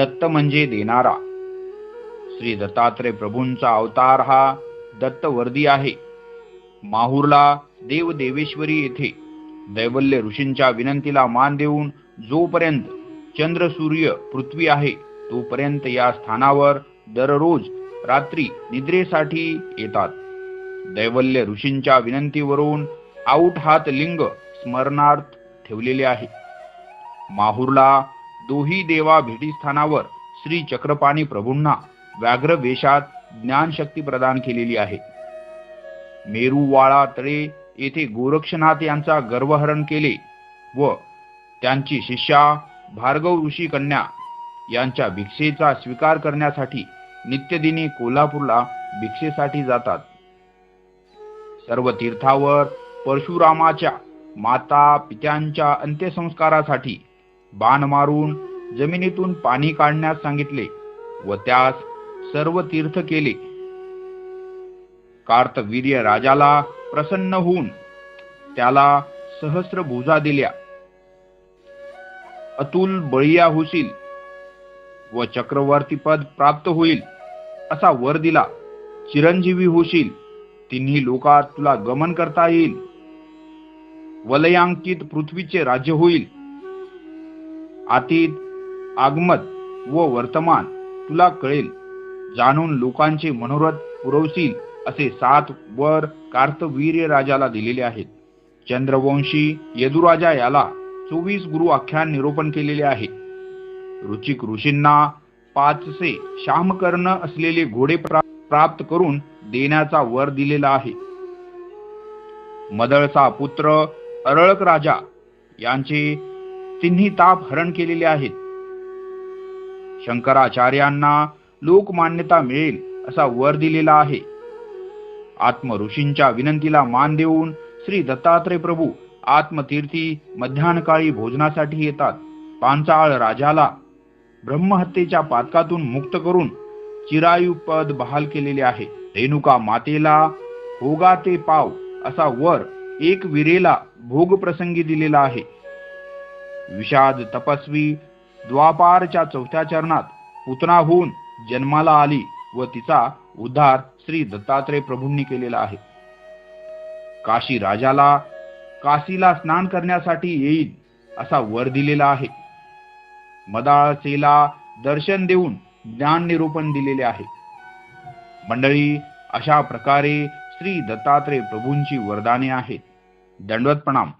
दत्त म्हणजे देणारा. श्री दत्तात्रय प्रभूंचा अवतार हा दत्तवर्दी आहे. माहूरला देवदेवेश्वरी येथे दैवल्य ऋषींच्या विनंतीला मान देऊन जोपर्यंत चंद्र सूर्य पृथ्वी आहे तोपर्यंत या स्थानावर दररोज रात्री निद्रेसाठी येतात. दैवल्य ऋषींच्या विनंतीवरून आऊट हात लिंग स्मरणार्थ ठेवलेले आहे. माहूरला दोही देवा भेटीस्थानावर श्री चक्रपाणी प्रभूंना व्याघ्र वेशात ज्ञानशक्ती प्रदान केलेली आहे. मेरूवाळा तळे येथे गोरक्षनाथ यांचा गर्वहरण केले व त्यांची शिष्या भार्गव ऋषी कन्या यांच्या भिक्षेचा स्वीकार करण्यासाठी नित्यदिनी कोल्हापूरला भिक्षेसाठी जातात. सर्व तीर्थावर परशुरामाच्या माता पित्यांच्या अंत्यसंस्कारासाठी बाण मारून जमिनीतून पाणी काढण्यास सांगितले व त्यास सर्व तीर्थ केले. कार्तवीर्य राजाला प्रसन्न होऊन त्याला सहस्र भुजा दिल्या. अतुल बळीया होशील व चक्रवर्ती पद प्राप्त होईल असा वर दिला. चिरंजीवी होशील तिन्ही लोकात तुला गमन करता येईल. वलयांकित पृथ्वीचे राज्य होईल. आतीत आगमत व वर्तमान तुला कळेल. जाणून लोकांचे मनोरथ पुरवशील असे सात वर कार्तवीर्य राजाला दिलेले आहेत. चंद्रवंशी यदुराजा याला चोवीस गुरु आख्यान निरूपण केलेले आहे. रुचिक ऋषींना पाचसे श्यामकर्ण असलेले घोडे प्रा- प्राप्त करून देण्याचा वर दिलेला आहे. मदळचा पुत्र अरळक राजा यांचे तिन्ही ताप हरण केलेले आहेत. शंकराचार्यांना लोकमान्यता मिळेल असा वर दिलेला आहे. आत्म ऋषींच्या विनंतीला मान देऊन श्री दत्तात्रय प्रभू आत्मतीर्थी मध्यान्हकाळी भोजनासाठी येतात. पांचाळ राजाला ब्रह्महत्येच्या पातकातून मुक्त करून चिरायू पद बहाल केलेले आहे. रेणुका मातेला होगा ते पाव असा वर एक विरेला भोग प्रसंगी दिलेला आहे. विषाद तपस्वी द्वापारच्या चौथ्या चरणात पुतना होऊन जन्माला आली व तिचा उद्धार श्री दत्तात्रय प्रभूंनी केलेला आहे. काशी राजाला काशीला स्नान करण्यासाठी येईल असा वर दिलेला आहे. मदाळसेला दर्शन देऊन ज्ञान निरूपण दिलेले आहे. मंडळी अशा प्रकारे श्री दत्तात्रय प्रभूंची वरदाने आहेत. दंडवत प्रणाम.